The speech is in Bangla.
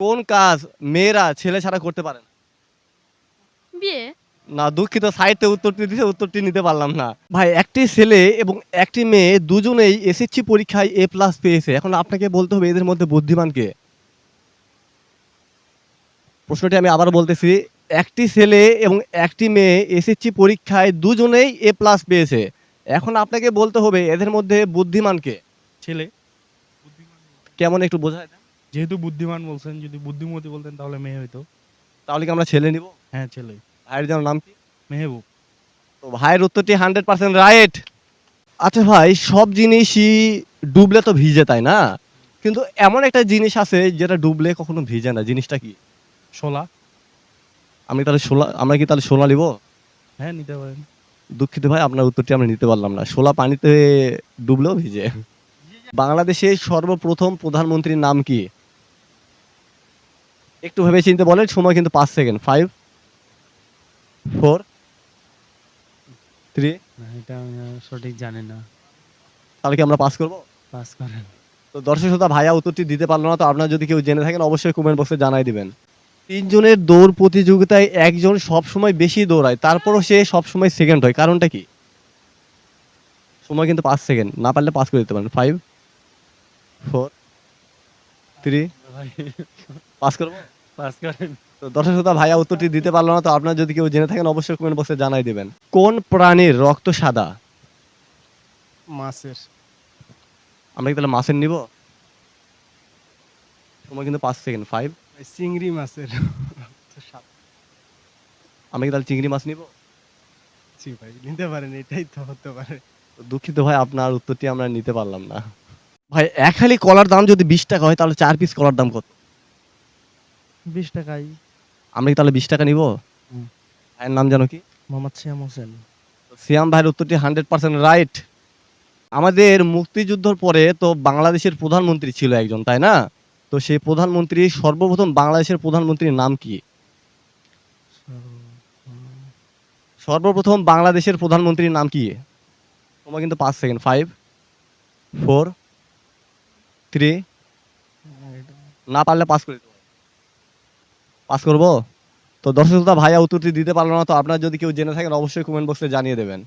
কোন কাজ মেয়েরা ছেলে ছাড়া করতে পারে না? বিয়ে? না দুঃখিত সাইডে উত্তরটি দিছে উত্তরটি নিতে পারলাম না। ভাই একটি ছেলে এবং একটি মেয়ে দুজনেই এসএসসি পরীক্ষায় এ প্লাস পেয়েছে। এখন আপনাকে বলতে হবে এদের মধ্যে বুদ্ধিমান কে? প্রশ্নটি আমি আবার বলতেছি একটি ছেলে এবং একটি মেয়ে এসএসসি পরীক্ষায় দুজনেই এ প্লাস পেয়েছে। এখন আপনাকে বলতে হবে এদের মধ্যে বুদ্ধিমান কে? ছেলে। কেমন একটু বোঝায়? যেহেতু বুদ্ধিমান বলছেন যদি বুদ্ধিমতী বলতেন তাহলে মেয়ে হইতো। তাহলে কি আমরা ছেলে নিব? হ্যাঁ ছেলে। ভাইয়ের যেন নাম কি? মেহবুব। তো ভাইয়ের উত্তরটি হান্ড্রেড পার্সেন্ট রাইট। আচ্ছা ভাই সব জিনিসই ডুবলে তো ভিজে তাই না? কিন্তু এমন একটা জিনিস আছে যেটা ডুবলে কখনো ভিজে না। জিনিসটা কি? শোলা। আমি তাহলে সোলা আমরা কি তাহলে সোলা নিব? হ্যাঁ নিতে পারেন। দুঃখিত ভাই আপনার উত্তরটি আমরা নিতে পারলাম না। সোলা পানিতে ডুবলেও ভিজে। বাংলাদেশের সর্বপ্রথম প্রধানমন্ত্রীর নাম কি? একটু ভেবে চিনতে বলেন সময় কিন্তু পাঁচ সেকেন্ড। ফাইভ ফোর থ্রি এটা সঠিক জানি না। তাহলে কি আমরা পাস করব? পাস করেন। তো দর্শক শ্রোতা ভাইয়া উত্তরটি দিতে পারল না তো আপনারা যদি কেউ জেনে থাকেন অবশ্যই কমেন্ট বক্সে জানাই দিবেন। তিনজনের দৌড় প্রতিযোগিতায় একজন সবসময় বেশি দৌড়ায় তারপরও সে সবসময় সেকেন্ড হয়। কারণটা কি? সময় কিন্তু পাঁচ সেকেন্ড না পারলে পাস করে দিতে পারেন। ফাইভ ফোর থ্রি পাস করব? পাস করেন। তো দর্শক শ্রোতা ভাইয়া উত্তরটি দিতে পারল না তো আপনারা যদি কেউ জেনে থাকেন অবশ্যই কমেন্ট বক্সে জানাই দিবেন। কোন প্রাণীর রক্ত সাদা? মাছের। আমরা কি তাহলে মাছের নিব? সময় কিন্তু পাঁচ সেকেন্ড ফাইভ চিংড়ি মাছের আমরা কি তাহলে চিংড়ি মাছ নিব? জি ভাই নিতে পারেন এটাই তো হতে পারে। তো দুঃখিত ভাই আপনার উত্তরটি আমরা নিতে পারলাম না। ভাই এক হালি কলার দাম যদি বিশ টাকা হয় তাহলে চার পিস কলার দাম কত? বিশ টাকাই। আমরা কি তাহলে বিশ টাকা নিব? ভাইয়ের নাম জানো কি? মোহাম্মদ শ্যাম হোসেন। সিয়াম ভাইয়ের উত্তরটি হান্ড্রেড পার্সেন্ট রাইট। আমাদের মুক্তিযুদ্ধর পরে তো বাংলাদেশের প্রধানমন্ত্রী ছিল একজন তাই না? তো সেই প্রধানমন্ত্রী সর্বপ্রথম বাংলাদেশের প্রধানমন্ত্রীর নাম কি? সর্বপ্রথম বাংলাদেশের প্রধানমন্ত্রীর নাম কি? তোমার কিন্তু পাঁচ সেকেন্ড ফাইভ ফোর থ্রি না পারলে পাস করে পাস করব? তো দর্শক শ্রোতা, ভাইয়া উত্তরটি দিতে পারল না, তো আপনারা যদি কেউ জেনে থাকেন, অবশ্যই কমেন্ট বক্সে জানিয়ে দেবেন।